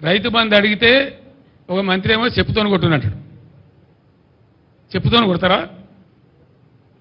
రైతు బంధు అడిగితే ఒక మంత్రి ఏమో చెప్పుతోని కొట్టునంటాడు చెప్పుతోని కొడతారా?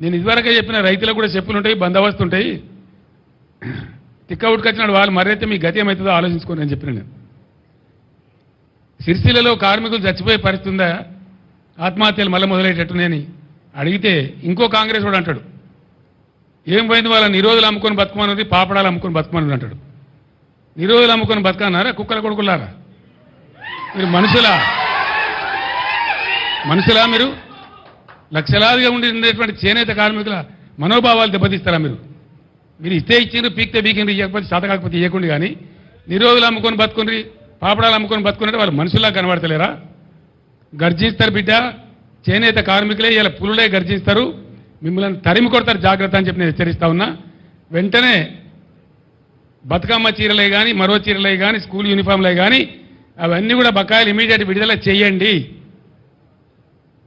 నేను ఇదివరకే చెప్పిన రైతులకు కూడా చెప్పులు ఉంటాయి బందోబస్తు ఉంటాయి తిక్క ఉట్టుకొచ్చినాడు వాళ్ళు మరైతే మీ గతి ఏమవుతుందో ఆలోచించుకోండి అని చెప్పిన నేను. సిరిసిల్లలో కార్మికులు చచ్చిపోయే పరిస్థితి ఉందా? ఆత్మహత్యలు మళ్ళీ మొదలయ్యేటట్టునని అడిగితే ఇంకో కాంగ్రెస్ కూడా అంటాడు. ఏం పోయింది వాళ్ళ రోజులు అమ్ముకొని బతుకమన్నది పాపడాలు అమ్ముకొని బతుకమన్నది అంటాడు. నిరోధులు అమ్ముకొని బతకన్నారా? కుక్కల కొడుకులారా? మీరు మనుషులా? మనుషులా మీరు? లక్షలాదిగా ఉండి ఉండేటువంటి చేనేత కార్మికుల మనోభావాలు దెబ్బతీస్తారా మీరు? మీరు ఇస్తే ఇచ్చిండ్రు పీక్తే బీకిండ్రు ఇవ్వకపోతే శాత కాకపోతే ఇవ్వకుండా కానీ నిరోధులు అమ్ముకొని బతుకుండ్రి పాపడాలు అమ్ముకొని బతుకున్నట్టు వాళ్ళు మనుషుల్లా కనబడతలేరా? గర్జిస్తారు బిడ్డ చేనేత కార్మికులే ఇలా పులులే గర్జిస్తారు. మిమ్మల్ని తరిమి కొడతారు జాగ్రత్త అని చెప్పి నేను హెచ్చరిస్తా ఉన్నా. వెంటనే బతుకమ్మ చీరలే కానీ మరో చీరలే కానీ స్కూల్ యూనిఫామ్లే కానీ అవన్నీ కూడా బకాయిలు ఇమీడియట్ విడుదల చేయండి.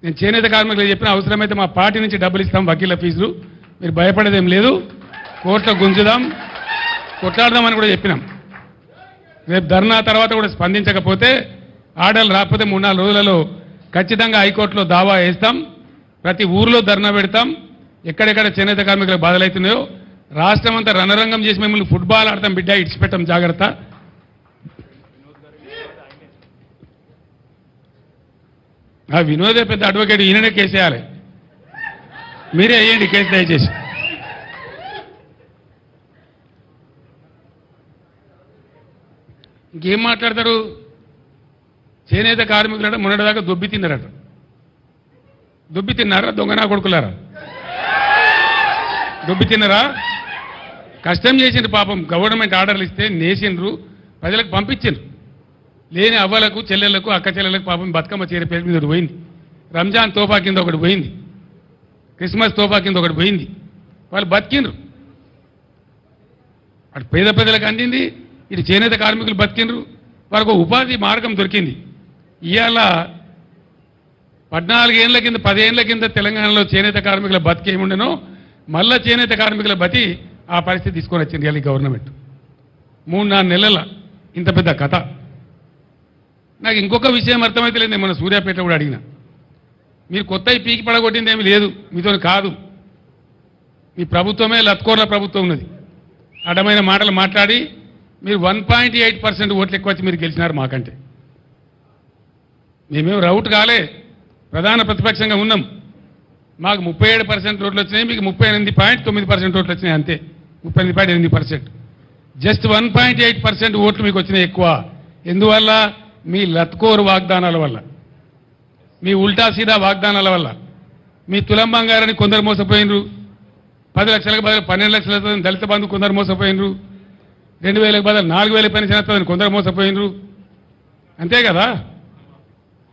నేను చేనేత కార్మికులు చెప్పిన అవసరమైతే మా పార్టీ నుంచి డబ్బులు ఇస్తాం వకీల ఫీజులు. మీరు భయపడేదేం లేదు. కోర్టులో గుంజుదాం కొట్లాడదామని కూడా చెప్పినాం. రేపు ధర్నా తర్వాత కూడా స్పందించకపోతే ఆర్డర్లు రాకపోతే మూడు నాలుగు రోజులలో ఖచ్చితంగా హైకోర్టులో దావా వేస్తాం. ప్రతి ఊర్లో ధర్నా పెడతాం. ఎక్కడెక్కడ చేనేత కార్మికులకు బాధలవుతున్నాయో రాష్ట్రం అంతా రణరంగం చేసి మిమ్మల్ని ఫుట్బాల్ ఆడతాం బిడ్డ ఇడిచిపెట్టాం జాగ్రత్త. ఆ వినోదే పెద్ద అడ్వకేట్ ఈయననే కేసేయాలి మీరే వేయండి కేసు దయచేసి. ఇంకేం మాట్లాడతారు? చేనేత కార్మికులట మొన్నటిదాకా దొబ్బి తిన్నారట. దొబ్బి తిన్నారా? దొంగనా కొడుకులారా? దొబ్బి తిన్నరా కష్టం చేసిండ్రు పాపం. గవర్నమెంట్ ఆర్డర్లు ఇస్తే నేసిండ్రు ప్రజలకు పంపించిండ్రు. లేని అవ్వలకు చెల్లెళ్ళకు అక్క చెల్లెలకు పాపం బతుకమ్మ చీర పేరు మీద ఒకటి పోయింది. రంజాన్ తోఫా కింద ఒకటి పోయింది. క్రిస్మస్ తోఫా కింద ఒకటి పోయింది. వాళ్ళు బతికిండ్రు. అటు పేద ప్రజలకు అందింది ఇటు చేనేత కార్మికులు బతికిండ్రు. వారికి ఉపాధి మార్గం దొరికింది. ఇవాళ పద్నాలుగేళ్ళ కింద పదేళ్ళ కింద తెలంగాణలో చేనేత కార్మికుల బతికేముండెనో మళ్ళా చేనేత కార్మికుల బతి ఆ పరిస్థితి తీసుకొని వచ్చింది ఇవాళ ఈ గవర్నమెంట్. మూడు నాలుగు నెలల ఇంత పెద్ద కథ. నాకు ఇంకొక విషయం అర్థమైతే లేదు నేను మన సూర్యాపేట కూడా అడిగిన. మీరు కొత్త పీకి పడగొట్టింది ఏమీ లేదు మీతో కాదు. మీ ప్రభుత్వమే లత్కోర్ల ప్రభుత్వం ఉన్నది. అడ్డమైన మాటలు మాట్లాడి మీరు వన్ పాయింట్ ఎయిట్ పర్సెంట్ ఓట్లు ఎక్కువ వచ్చి మీరు గెలిచినారు మాకంటే. మేమేం రౌట్ కాలే. ప్రధాన ప్రతిపక్షంగా ఉన్నాం. మాకు ముప్పై ఏడు పర్సెంట్ ఓట్లు వచ్చినాయి మీకు ముప్పై ఎనిమిది పాయింట్ తొమ్మిది పర్సెంట్ ఓట్లు వచ్చినాయి అంతే. ముప్పై ఎనిమిది పాయింట్ ఎనిమిది percent. Just one point eight percent ఓట్లు మీకు వచ్చినాయి ఎక్కువ. ఎందువల్ల? మీ లత్కోరు వాగ్దానాల వల్ల. మీ ఉల్టా సీదా వాగ్దానాల వల్ల. మీ తులం బంగారాన్ని కొందరు మోసపోయినరు. పది లక్షలకు బదులు పన్నెండు లక్షల దళిత బంధు కొందరు మోసపోయినరు. రెండు వేలకు బదులు నాలుగు వేల పని వస్తుందని కొందరు మోసపోయినరు. అంతే కదా?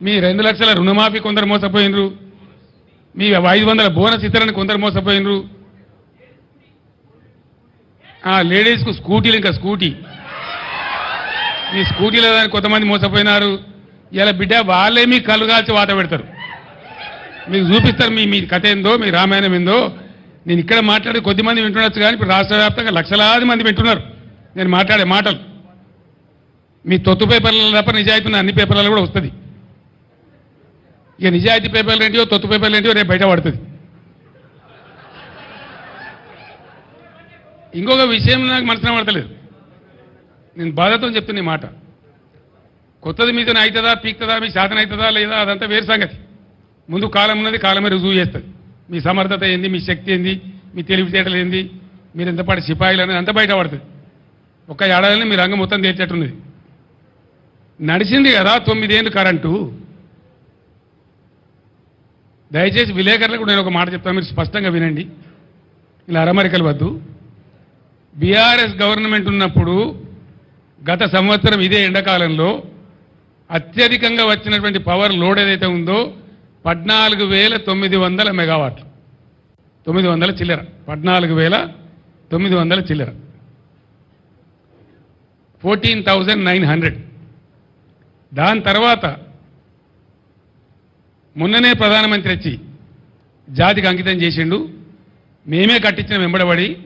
మీ రెండు లక్షల రుణమాఫీ కొందరు మోసపోయినరు. మీ ఐదు వందల బోనస్ ఇతరని కొందరు మోసపోయినరు. లేడీస్కు స్కూటీలు ఇంకా స్కూటీ. మీ స్కూటీ లేదని కొంతమంది మోసపోయినారు. ఇలా బిడ్డ వాళ్ళే మీ కళ్ళు కాల్చి వాత పెడతారు. మీకు చూపిస్తారు మీ మీ కథ ఏందో మీ రామాయణం ఏందో. నేను ఇక్కడ మాట్లాడే కొద్ది మంది వింటుండొచ్చు కానీ ఇప్పుడు రాష్ట్ర వ్యాప్తంగా లక్షలాది మంది వింటున్నారు. నేను మాట్లాడే మాటలు. మీ తొత్తు పేపర్ల తప్ప నిజాయితీ అన్ని పేపర్లలో కూడా వస్తుంది. ఇక నిజాయితీ పేపర్లు ఏంటియో తొత్తు పేపర్లు ఏంటియో రేపు బయటపడుతుంది ఇంకొక విషయం నాకు మనసున పడతలేదు. నేను బాధతో చెప్తున్న మాట. కొత్తది మీద అవుతుందా పీక్తుందా మీ సాధన అవుతుందా లేదా అదంతా వేరు సంగతి. ముందు కాలం ఉన్నది కాలమే రుజువు చేస్తుంది. మీ సమర్థత ఏంది మీ శక్తి ఏంది మీ తెలివితేటలు ఏంది మీరు ఎంతపాటి సిపాయిలు అనేది అంత బయట పడుతుంది. ఒక్క ఏడాదిని మీ రంగం మొత్తం తేల్చేట్టున్నది. నడిచింది కదా తొమ్మిదేళ్ళు కరెంటు. దయచేసి విలేకరులకు నేను ఒక మాట చెప్తాను మీరు స్పష్టంగా వినండి. ఇలా అరమరికలు వద్దు. బీఆర్ఎస్ గవర్నమెంట్ ఉన్నప్పుడు గత సంవత్సరం ఇదే ఎండాకాలంలో అత్యధికంగా వచ్చినటువంటి పవర్ లోడ్ ఏదైతే ఉందో పద్నాలుగు వేల తొమ్మిది వందల మెగావాట్లు. తొమ్మిది వందల చిల్లర. పద్నాలుగు వేల తొమ్మిది వందల చిల్లర. Fourteen thousand nine hundred. దాని తర్వాత మొన్ననే ప్రధానమంత్రి వచ్చి జాతికి అంకితం చేసిండు. మేమే కట్టించిన వెంబడబడి.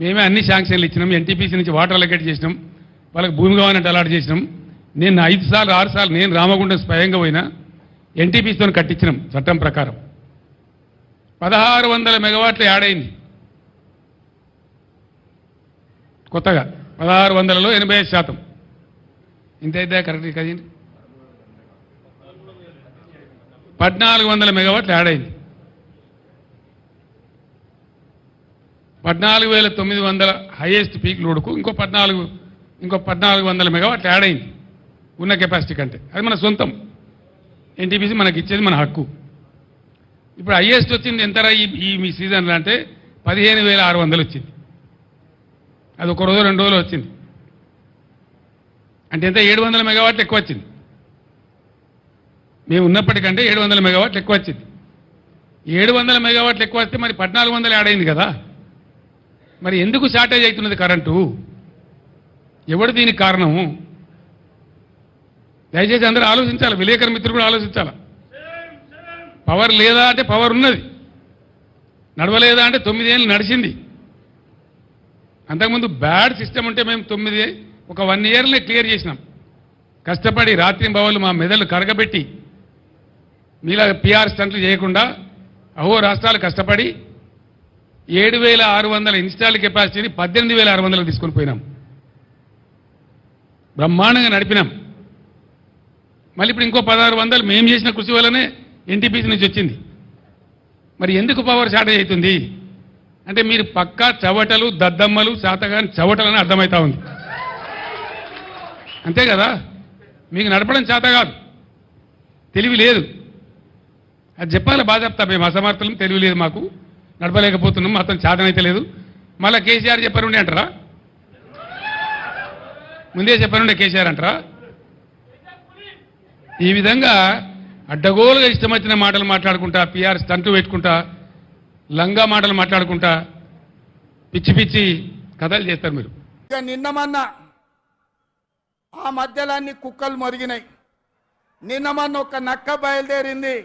మేమే అన్ని శాంక్షన్లు ఇచ్చినాం. ఎన్టీపీసీ నుంచి వాటర్ అలొకేట్ చేసినాం. వాళ్ళకి భూమి కావాలంటే అలాట్ చేసినాం. నేను ఐదు సార్లు ఆరు సార్లు నేను రామగుండం స్వయంగా పోయినా ఎన్టీపీసీతో కట్టించినాం చట్టం ప్రకారం. పదహారు వందల మెగావాట్లు యాడ్ అయింది. కొత్తగా పదహారు వందలలో ఎనభై ఐదు శాతం. ఇంత అయితే కరెక్ట్ కదండి పద్నాలుగు వందల మెగావాట్లు యాడ్ అయింది. పద్నాలుగు వేల తొమ్మిది వందల హైయెస్ట్ పీక్ లోడ్కు ఇంకో పద్నాలుగు ఇంకో పద్నాలుగు వందల మెగావాట్లు యాడ్ అయింది ఉన్న కెపాసిటీ కంటే. అది మన సొంతం. ఎన్టీపీసీ మనకి ఇచ్చేది మన హక్కు. ఇప్పుడు హైయెస్ట్ వచ్చింది ఎంతరా ఈ ఈ మీ సీజన్లో అంటే పదిహేను వేల ఆరు వందలు వచ్చింది. అది ఒక రోజు రెండు రోజులు వచ్చింది. అంటే ఎంత? ఏడు వందల మెగావాట్లు ఎక్కువ వచ్చింది. మేము ఉన్నప్పటికంటే ఏడు వందల మెగావాట్లు ఎక్కువ వచ్చింది. ఏడు వందల మెగావాట్లు ఎక్కువ వస్తే మరి పద్నాలుగు వందలు యాడైంది కదా. మరి ఎందుకు షార్టేజ్ అవుతున్నది కరెంటు? ఎవడు దీనికి కారణము? దయచేసి అందరూ ఆలోచించాలి. విలేకరు మిత్రులు కూడా ఆలోచించాలి. పవర్ లేదా అంటే పవర్ ఉన్నది. నడవలేదా అంటే తొమ్మిదేళ్ళు నడిచింది. అంతకుముందు బ్యాడ్ సిస్టమ్ ఉంటే మేము తొమ్మిది ఒక వన్ ఇయర్లే క్లియర్ చేసినాం. కష్టపడి రాత్రి భవన్లు మా మెదళ్ళు కరగబెట్టి మీలా పిఆర్ స్టంట్లు చేయకుండా అహో రాష్ట్రాలు కష్టపడి ఏడు వేల ఆరు వందల ఇన్స్టాల్ కెపాసిటీని పద్దెనిమిది వేల ఆరు వందలకు తీసుకొని పోయినాం. బ్రహ్మాండంగా నడిపినాం. మళ్ళీ ఇప్పుడు ఇంకో పదహారు వందలు మేము చేసిన కృషి వల్లనే ఎన్టీపీసీ నుంచి వచ్చింది. మరి ఎందుకు పవర్ షార్టేజ్ అవుతుంది? అంటే మీరు పక్కా చవటలు దద్దమ్మలు శాతగాని చవటలని అర్థమవుతా ఉంది. అంతే కదా? మీకు నడపడం చేత కాదు. తెలివి లేదు. అది చెప్పాలి బాధ చెప్తా. మేము అసమర్థులం తెలియలేదు మాకు. నడపలేకపోతున్నాం అతను సాధనైతే లేదు. మళ్ళీ కేసీఆర్ చెప్పారుండే అంటారా? ముందే చెప్పారుండే కేసీఆర్ అంటారా? ఈ విధంగా అడ్డగోలుగా ఇష్టమచ్చిన మాటలు మాట్లాడుకుంటా పిఆర్ స్టంటు పెట్టుకుంటా లంగా మాటలు మాట్లాడుకుంటా పిచ్చి పిచ్చి కథలు చేస్తారు మీరు. ఇక నిన్న మొన్న ఆ మధ్యలో అన్ని కుక్కలు మరిగినాయి. నిన్న మొన్న ఒక నక్క బయలుదేరింది.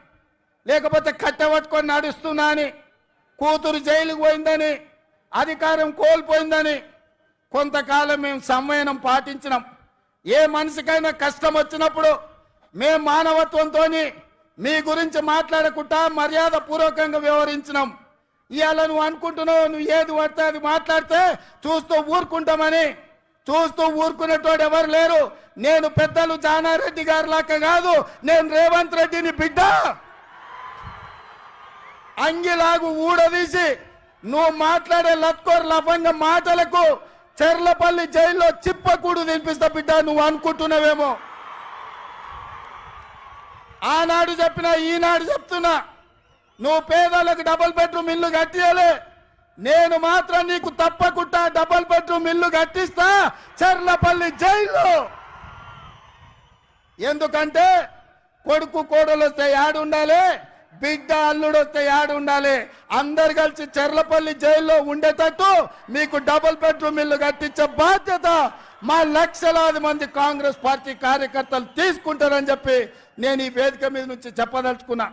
లేకపోతే కట్టబట్టుకొని నడుస్తున్నా అని. కూతురు జైలుకు పోయిందని అధికారం కోల్పోయిందని. కొంతకాలం మేము సంవయనం పాటించినాం. ఏ మనిషికైనా కష్టం వచ్చినప్పుడు మేము మానవత్వంతో మీ గురించి మాట్లాడకుండా మర్యాద పూర్వకంగా వ్యవహరించినాం. ఇవాళ నువ్వు అనుకుంటున్నావు నువ్వు ఏది పడితే అది మాట్లాడితే చూస్తూ ఊరుకుంటామని. చూస్తూ ఊరుకునేటోడు ఎవరు లేరు. నేను పెద్దలు జానారెడ్డి గారి లాక్క కాదు నేను రేవంత్ రెడ్డిని బిడ్డ. అంగిలాగు ఊడదీసి నువ్వు మాట్లాడే లత్కోర్ లఫంగ మాటలకు చెర్లపల్లి జైల్లో చిప్పకూడు తినిపిస్తా బిడ్డ నువ్వు అనుకుంటున్నావేమో. ఆనాడు చెప్పినా ఈనాడు చెప్తున్నా. నువ్వు పేదలకు డబుల్ బెడ్రూమ్ ఇల్లు కట్టియలే. నేను మాత్రం నీకు తప్పకుండా డబుల్ బెడ్రూమ్ ఇల్లు కట్టిస్తా చెర్లపల్లి జైల్లో. ఎందుకంటే కొడుకు కోడలు వస్తే యాడు బిడ్డ అల్లుడు వస్తే యాడు ఉండాలి. అందరు కలిసి చెర్లపల్లి జైల్లో ఉండేటట్టు మీకు డబుల్ బెడ్రూమ్ ఇల్లు కట్టించే బాధ్యత మా లక్షలాది మంది కాంగ్రెస్ పార్టీ కార్యకర్తలు తీసుకుంటారని చెప్పి నేను ఈ వేదిక మీద నుంచి చెప్పదలుచుకున్నా.